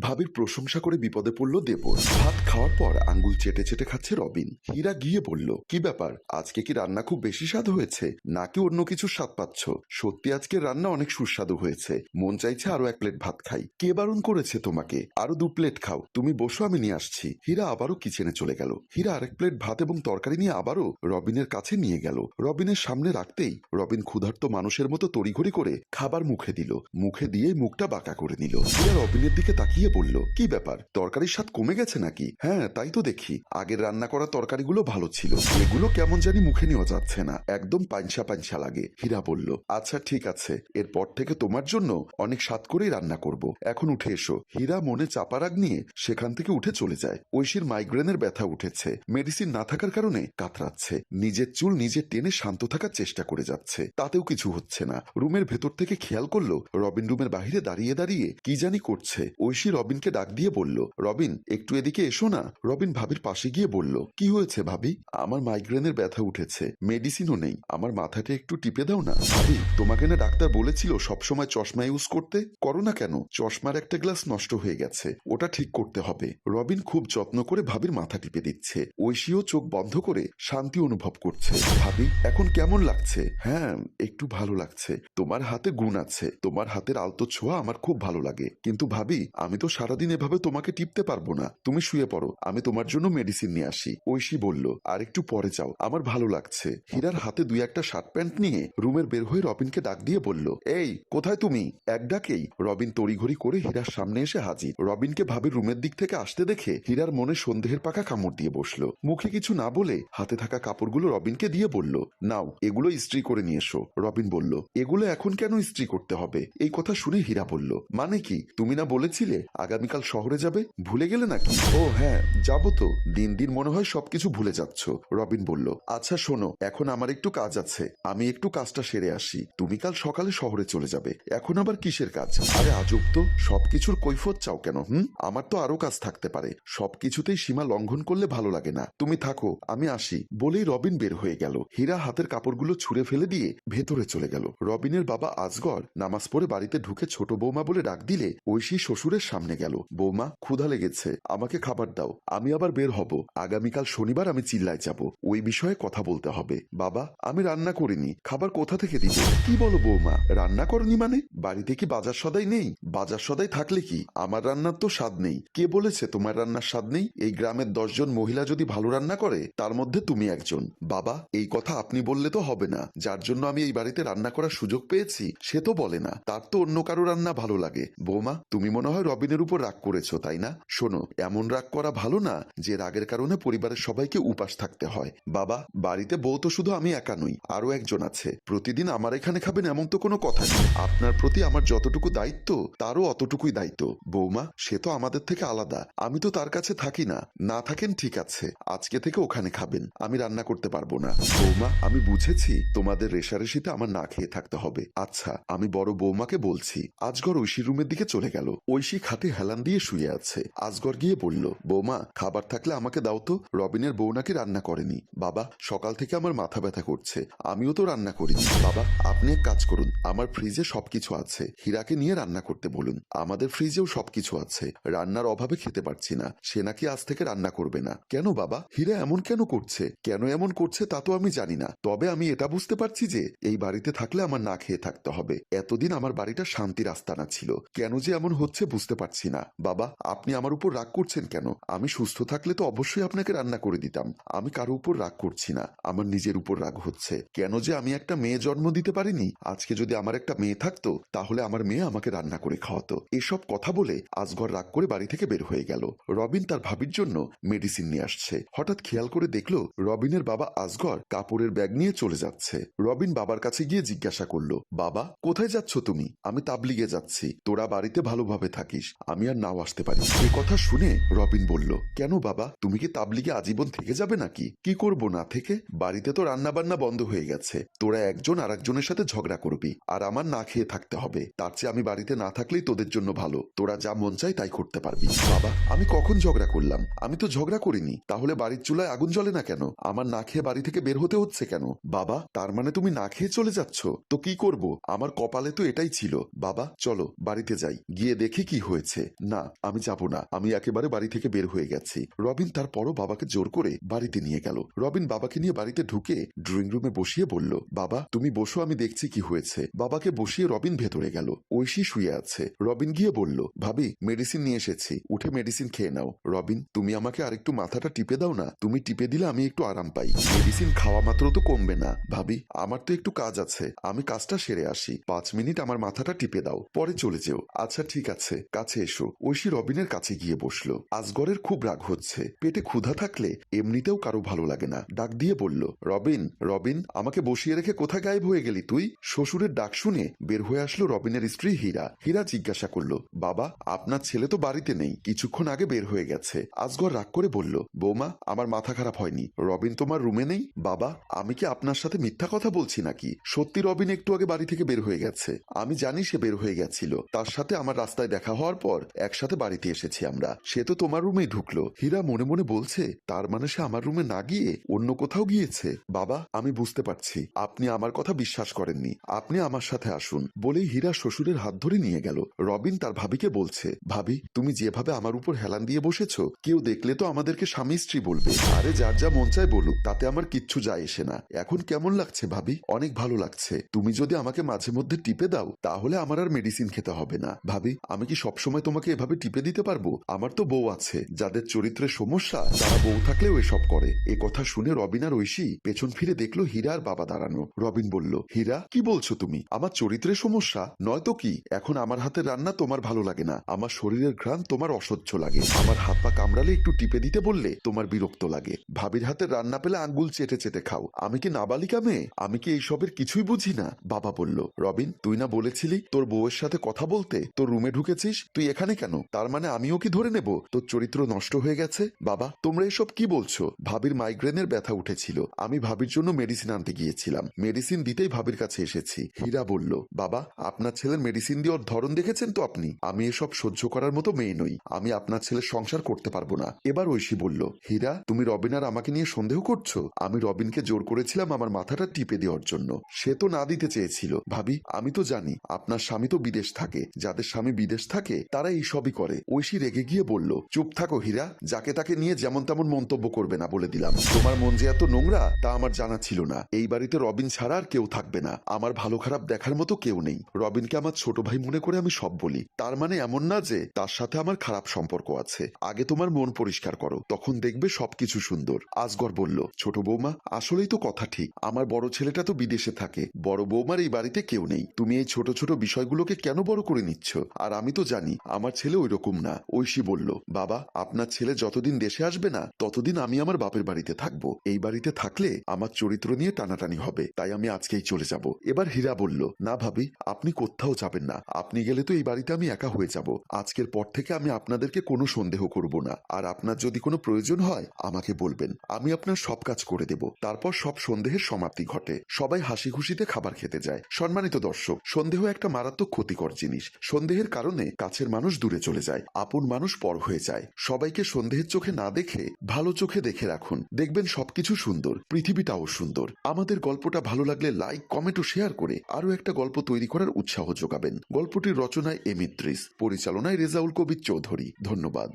ভাবির প্রশংসা করে বিপদে পড়ল দেবর। ভাত খাওয়ার পর আঙ্গুল চেটে চেটে খাচ্ছে রবিন। হীরা গিয়ে বলল, কি ব্যাপার? আজকে কি রান্না খুব বেশি স্বাদ হয়েছে? নাকি অন্য কিছু স্বাদ পাচ্ছ? সত্যি আজকে রান্না অনেক সুস্বাদু হয়েছে। মন চাইছে আরও এক প্লেট ভাত খাই। কে বারণ করেছে তোমাকে? আরও দু প্লেট খাও। তুমি বসো, আমি নিয়ে আসছি। হীরা আবারও কিচেনে চলে গেল। হীরা আরেক প্লেট ভাত এবং তরকারি নিয়ে আবারও রবিনের কাছে নিয়ে গেল। রবিনের সামনে রাখতেই রবিন ক্ষুধার্ত মানুষের মতো তড়িঘড়ি করে খাবার মুখে দিল। মুখে দিয়ে মুখটা বাঁকা করে নিল। হীরা রবিনের দিকে তাকিয়ে বলল, কি ব্যাপার? তরকারির স্বাদ কমে গেছে নাকি? হ্যাঁ তাই তো দেখি। আগের রান্না করা তরকারিগুলো ভালো ছিল। এগুলো কেমন জানি মুখে নেওয়া যাচ্ছে না। একদম পাঞ্চা পাঞ্চা লাগে। হীরা বলল আচ্ছা ঠিক আছে। এরপর থেকে তোমার জন্য অনেক স্বাদ করেই রান্না করব। এখন উঠে এসো। হীরা মনে চাপা রাগ নিয়ে সেখান থেকে উঠে চলে যায়। ঐশীর মাইগ্রেনের ব্যথা উঠেছে। মেডিসিন না থাকার কারণে কাতরাচ্ছে। নিজের চুল নিজে টেনে শান্ত থাকার চেষ্টা করে যাচ্ছে। তাতেও কিছু হচ্ছে না। রুমের ভেতর থেকে খেয়াল করল, রবিন রুমের বাহিরে দাঁড়িয়ে দাঁড়িয়ে কি জানি করছে। ঐশী রবিনকে ডাক দিয়ে বলল, রবিন, একটু এদিকে এসো না। রবিন ভাবির পাশে গিয়ে বলল, কি হয়েছে ভাবি? আমার মাইগ্রেনের ব্যথা উঠেছে, মেডিসিনও নেই, আমার মাথাটা একটু টিপে দাও না। ভাবি, তোমাকে না ডাক্তার বলেছিল সবসময় চশমা ইউজ করতে? করো না কেন? চশমার একটা গ্লাস নষ্ট হয়ে গেছে, ওটা ঠিক করতে হবে। রবিন খুব যত্ন করে ভাবির মাথা টিপে দিচ্ছে, ঐশীও চোখ বন্ধ করে শান্তি অনুভব করছে। ভাবি, এখন কেমন লাগছে? হ্যাঁ একটু ভালো লাগছে। তোমার হাতে গুণ আছে, তোমার হাতের আলতো ছোঁয়া আমার খুব ভালো লাগে। কিন্তু ভাবি, আমি তো সারাদিন এভাবে তোমাকে টিপতে পারব না। তুমি শুয়ে পড়ো, আমি তোমার জন্য মেডিসিন নিয়ে আসি। ঐশী বলল, আর একটু পরে যাও, আমার ভালো লাগছে। হীরার হাতে দুই একটা শার্ট প্যান্ট নিয়ে রুমের বের হয়ে রবিনকে ডাক দিয়ে বলল, এই, কোথায় তুমি? এক ডাকেই রবিন তড়িঘড়ি করে হীরার সামনে এসে হাজির। রবিনকে ভাবির রুমের দিক থেকে আসতে দেখে হীরার মনে সন্দেহের পাকা কামড় দিয়ে বসল। মুখে কিছু না বলে হাতে থাকা কাপড়গুলো রবিনকে দিয়ে বলল, নাও, এগুলো ইস্ত্রি করে নিয়ে এসো। রবিন বলল, এগুলো এখন কেন ইস্ত্রি করতে হবে? এই কথা শুনে হীরা বলল মানে কি? তুমি না বলেছিলে আগামীকাল শহরে যাবে? ভুলে গেলে নাকি? ও হ্যাঁ যাব তো। দিন দিন মনে হয় সবকিছু ভুলে যাচ্ছ, রবিন বলল। আচ্ছা শোনো, এখন আমার একটু কাজ আছে। আমি একটু কাজটা সেরে আসি। তুমি কাল সকালে শহরে চলে যাবে। এখন আবার কিসের কাজ? আরে, আজব তো। সবকিছুর কৈফত চাও কেন, হুম? আমার তো আরও কাজ থাকতে পারে। সবকিছুতেই সীমা লঙ্ঘন করলে ভালো লাগে না। তুমি থাকো, আমি আসি। বলেই রবিন বের হয়ে গেল। হীরা হাতের কাপড়গুলো ছুঁড়ে ফেলে দিয়ে ভেতরে চলে গেল। রবিনের বাবা আজগর নামাজ পড়ে বাড়িতে ঢুকে ছোট বৌমা বলে ডাক দিলে ঐশী শ্বশুরের সামনে গেল। বৌমা, ক্ষুধা লেগেছে, আমাকে খাবার দাও। আমি আবার বের হব। আগামীকাল শনিবার আমি চিল্লায় যাব। ওই বিষয়ে কথা বলতে হবে। বাবা, আমি রান্না করিনি। খাবার কোথা থেকে দিব? কি বলো বৌমা, রান্না করনি মানে? বাড়িতে কি বাজার সদাই নেই? বাজার সদাই থাকলে কি? আমার রান্নার তো স্বাদ নেই। কে বলেছে তোমার রান্নার স্বাদ নেই? এই গ্রামের দশজন মহিলা যদি ভালো রান্না করে, তার মধ্যে তুমি একজন। বাবা, এই কথা আপনি বললে তো হবে না। যার জন্য আমি এই বাড়িতে রান্না করার সুযোগ পেয়েছি, সে তো বলে না। তার তো অন্য কারও রান্না ভালো লাগে। বৌমা, তুমি মনে হয় রবিনের উপর রাগ করেছ, তাই না? শোনো, এমন রাগ করা ভালো না যে রাগের কারণে পরিবারের সবাইকে উপাস থাকতে হয়। বাবা, বাড়িতে বউ তো শুধু আমি একা নই আরও একজন আছে। প্রতিদিন আমার এখানে খাবেন এমন তো কোনো কথা নেই। আপনার প্রতি আমার যতটুকু দায়িত্ব, তারও অতটুকুই দায়িত্ব। বৌমা, সে তো আমাদের থেকে আলাদা। আমি তো তার কাছে থাকি না। না থাকেন ঠিক আছে। আজকে থেকে ওখানে খাবেন। আমি রান্না করতে পারব না। বৌমা, আমি বুঝেছি তোমাদের রেশারেশিতে আমার না খেয়ে থাকতে হবে। আচ্ছা আমি বড় বৌমাকে বলছি। আজগর ঐশীর রুমের দিকে চলে গেল। ঐশী খাটে হেলান দিয়ে শুয়ে আছে। আজগর গিয়ে বলল, বৌমা, খাবার থাকলে আমাকে দাও তো। রবিনের বউ নাকি রান্না করেনি। বাবা, সকাল থেকে আমার মাথা ব্যথা করছে। আমিও তো রান্না করিনি বাবা, আপনি এক কাজ করুন। আমার ফ্রিজে সবকিছু আছে। হীরাকে নিয়ে রান্না করতে বলুন। আমাদের ফ্রিজেও সবকিছু আছে। রান্নার অভাবে খেতে পারছি না। সে নাকি আজ থেকে রান্না করবে না। কেন বাবা? হীরা এমন কেন করছে? কেন এমন করছে তা তো আমি জানি না। তবে আমি এটা বুঝতে পারছি যে, এই বাড়িতে থাকলে আমার না খেয়ে থাকতে হবে। এতদিন আমার বাড়িটা শান্তির আস্তানা ছিল। কেন যে এমন হচ্ছে বুঝতে পারছি না। বাবা, আপনি আমার উপর রাগ করছেন কেন? আমি সুস্থ থাকলে তো অবশ্যই আপনাকে রান্না করে দিতাম। আমি কারও উপর রাগ করছি না। আমার নিজের উপর রাগ হচ্ছে। কেন যে আমি একটা মেয়ে জন্ম দিতে পারিনি? আজকে যদি আমার একটা মেয়ে থাকতো, তাহলে আমার মেয়ে আমাকে রান্না করে খাওয়াতো। এসব কথা বলে আজগর রাগ করে বাড়ি থেকে বের হয়ে গেল। রবিন তার ভাবির জন্য মেডিসিন নিয়ে আসছে। হঠাৎ খেয়াল করে দেখল, রবিনের বাবা আজগর কাপড়ের ব্যাগ নিয়ে চলে যাচ্ছে। রবিন বাবার কাছে গিয়ে জিজ্ঞাসা করল, বাবা, কোথায় যাচ্ছ তুমি? আমি তাবলিগে যাচ্ছি। তোরা বাড়িতে ভালোভাবে থাকিস। আমি আর নাও আসতে পারি। এ কথা শুনে রবিন বলল, কেন বাবা? তুমি কি তাবলিগে আজীবন থেকে যাবে নাকি? কি করব না থেকে? বাড়িতে তো রান্না বান্না বন্ধ হয়ে গেছে। তোরা একজন আর একজনের সাথে ঝগড়া করবি, আর আমার না খেয়ে থাকতে হবে। তার চেয়ে আমি বাড়িতে না থাকলেই তোদের জন্য ভালো। তোরা যা মন চাই তাই করতে পারবি। বাবা, আমি কখন ঝগড়া করলাম? আমি তো ঝগড়া করিনি। তাহলে বাড়ির চুলায় আগুন জ্বলে না কেন? আমার না খেয়ে বাড়ি থেকে বের হতে হচ্ছে কেন? বাবা, তার মানে তুমি না খেয়ে চলে যাচ্ছ? তো কি করব? আমার কপালে তো এটাই ছিল। বাবা, চলো বাড়িতে যাই। গিয়ে দেখি কি হয়েছে। হয়েছে। না, আমি যাব না। আমি একেবারে বাড়ি থেকে বের হয়ে গেছি। রবিন তারপরও বাবাকে জোর করে বাড়িতে নিয়ে গেল। রবিন বাবাকে নিয়ে বাড়িতে ঢুকে ড্রয়িং রুমে বসিয়ে বলল, বাবা, তুমি বসো, আমি দেখছি কি হয়েছে। বাবাকে বসিয়ে রবিন ভেতরে গেল। ঐশী শুয়ে আছে। রবিন গিয়ে বলল, ভাবি, মেডিসিন নিয়ে এসেছি। উঠে মেডিসিন খেয়ে নাও। রবিন, তুমি আমাকে আরেকটু মাথাটা টিপে দাও না? তুমি টিপে দিলে আমি একটু আরাম পাই। মেডিসিন খাওয়া মাত্র তো কমবে না। ভাবি, আমার তো একটু কাজ আছে। আমি কাজটা সেরে আসি। পাঁচ মিনিট আমার মাথাটা টিপে দাও। পরে চলে যেও। আচ্ছা ঠিক আছে। কাছে এসো। ঐশী রবিনের কাছে গিয়ে বসল। আজগরের খুব রাগ হচ্ছে। পেটে ক্ষুধা থাকলে এমনিতেও কারও ভালো লাগে না। ডাক দিয়ে বলল, রবিন রবিন, আমাকে বসিয়ে রেখে কোথায় গায়েব হয়ে গেলি তুই? শ্বশুরের ডাক শুনে বের হয়ে আসলো রবিনের স্ত্রী হীরা। হীরা জিজ্ঞাসা করল, বাবা, আপনার ছেলে তো বাড়িতে নেই। কিছুক্ষণ আগে বের হয়ে গেছে। আজগর রাগ করে বলল, বৌমা, আমার মাথা খারাপ হয়নি। রবিন তোমার রুমে নেই? বাবা, আমি কি আপনার সাথে মিথ্যা কথা বলছি নাকি? সত্যি রবিন একটু আগে বাড়ি থেকে বের হয়ে গেছে। আমি জানি সে বের হয়ে গেছিল। তার সাথে আমার রাস্তায় দেখা হওয়ার পর একসাথে বাড়িতে এসেছি আমরা। সে তো তোমার রুমেই ঢুকলো। হীরা মনে মনে বলছে, তার মানে সে আমার রুমে না গিয়ে অন্য কোথাও গিয়েছে। বাবা, আমি বুঝতে পারছি। আপনি আমার কথা বিশ্বাস করেননি। আপনি আমার সাথে আসুন। বলেই হীরা শ্বশুরের হাত ধরে নিয়ে গেল। রবিন তার ভাবিকে বলছে, ভাবি, তুমি যেভাবে আমার উপর হেলান দিয়ে বসেছ, কেউ দেখলে তো আমাদেরকে স্বামী স্ত্রী বলবে। আরে যার যা মন চায় বলুক, তাতে আমার কিচ্ছু যায় এসে না। এখন কেমন লাগছে ভাবি? অনেক ভালো লাগছে। তুমি যদি আমাকে মাঝে মধ্যে টিপে দাও, তাহলে আমার আর মেডিসিন খেতে হবে না। ভাবি, আমি কি সবসময় তোমাকে এভাবে টিপে দিতে পারব? আমার তো বউ আছে, যাদের চরিত্রের সমস্যা, তারা বউ থাকলেও এসব করে। এ কথা শুনে রবিন আর ঐশী পেছন ফিরে দেখল হীরা আর বাবা দাঁড়ানো। রবিন বলল, হীরা, কি বলছো তুমি? আমার চরিত্রের সমস্যা? নয়তো কি? এখন আমার হাতের রান্না তোমার ভালো লাগে না। আমার শরীরের ঘ্রাণ তোমার অসহ্য লাগে। আমার হাত পা কামড়ালে একটু টিপে দিতে বললে তোমার বিরক্ত লাগে। ভাবির হাতের রান্না পেলে আঙ্গুল চেটে চেটে খাও। আমি কি নাবালিকা মেয়ে? আমি কি এইসবের কিছুই বুঝি না? বাবা বলল, রবিন, তুই না বলেছিলি তোর বউয়ের সাথে কথা বলতে? তোর রুমে ঢুকেছিস? তুই এখানে কেন? তার মানে আমিও কি ধরে নেব? তোর চরিত্র নষ্ট হয়ে গেছে? বাবা, তোমরা এসব কি বলছো? ভাবির মাইগ্রেনের ব্যথা উঠেছিল। আমি ভাবির জন্য মেডিসিন আনতে গিয়েছিলাম। মেডিসিন দিতেই ভাবির কাছে এসেছি। হীরা বলল, বাবা, আপনার ছেলের মেডিসিন দিয়ে ওর ধরন দেখেছেন তো আপনি? আমি এসব সহ্য করার মতো মেয়ে নই। আমি আপনার ছেলের সংসার করতে পারব না। এবার ঐশী বলল, হীরা, তুমি রবিন আর আমাকে নিয়ে সন্দেহ করছ? আমি রবিনকে জোর করেছিলাম আমার মাথাটা টিপে দেওয়ার জন্য। সে তো না দিতে চেয়েছিল। ভাবি, আমি তো জানি, আপনার স্বামী তো বিদেশ থাকে। যাদের স্বামী বিদেশ থাকে তারা এই সবই করে। ঐশী রেগে গিয়ে বলল, চুপ থাকো হীরা, যাকে তাকে নিয়ে যেমন তেমন মন্তব্য করবে না বলে দিলাম। তোমার মন যে এত নোংরা, তা আমার জানা ছিল না। এই বাড়িতে রবিন ছাড়া আর কেউ থাকবে না। আমার ভালো খারাপ দেখার মতো কেউ নেই। রবিনকে আমার ছোট ভাই মনে করে আমি সব বলি। তার মানে এমন না যে, তার সাথে আমার খারাপ সম্পর্ক আছে। আগে তোমার মন পরিষ্কার করো। তখন দেখবে সবকিছু সুন্দর। আজগর বলল, ছোট বৌমা, আসলেই তো কথা ঠিক। আমার বড় ছেলেটা তো বিদেশে থাকে। বড় বৌমার এই বাড়িতে কেউ নেই। তুমি এই ছোট ছোট বিষয়গুলোকে কেন বড় করে নিচ্ছ? আর আমি তো জানি আমার ছেলে ওই রকম না। ঐশী বলল, বাবা, আপনার ছেলে যতদিন দেশে আসবে না, ততদিন আমি আমার বাপের বাড়িতে থাকব। এই বাড়িতে থাকলে আমার চরিত্র নিয়ে টানাটানি হবে, তাই আমি আজকেই চলে যাব। এবার হীরা বলল, না ভাবি, আপনি কোথাও যাবেন না। আপনি গেলে তো এই বাড়িতে আমি একা হয়ে যাব। আজকের পর থেকে আমি আপনাদেরকে কোনো সন্দেহ করব না। আর আপনার যদি কোনো প্রয়োজন হয়, আমাকে বলবেন। আমি আপনার সব কাজ করে দেব। তারপর সব সন্দেহের সমাপ্তি ঘটে। সবাই হাসি খুশিতে খাবার খেতে যায়। সম্মানিত দর্শক, সন্দেহ একটা মারাত্মক ক্ষতিকর জিনিস। সন্দেহের কারণে কাছের মানুষ দূরে চলে যায়, আপন মানুষ পর হয়ে যায়। সবাইকে সন্দেহের চোখে না দেখে ভালো চোখে দেখে রাখুন। দেখবেন সবকিছু সুন্দর, পৃথিবীটাও সুন্দর। আমাদের গল্পটা ভালো লাগলে লাইক, কমেন্ট ও শেয়ার করে আরও একটা গল্প তৈরি করার উৎসাহ যোগাবেন। গল্পটির রচনায় এমিত্রিস, পরিচালনায় রেজাউল কবির চৌধুরী। ধন্যবাদ।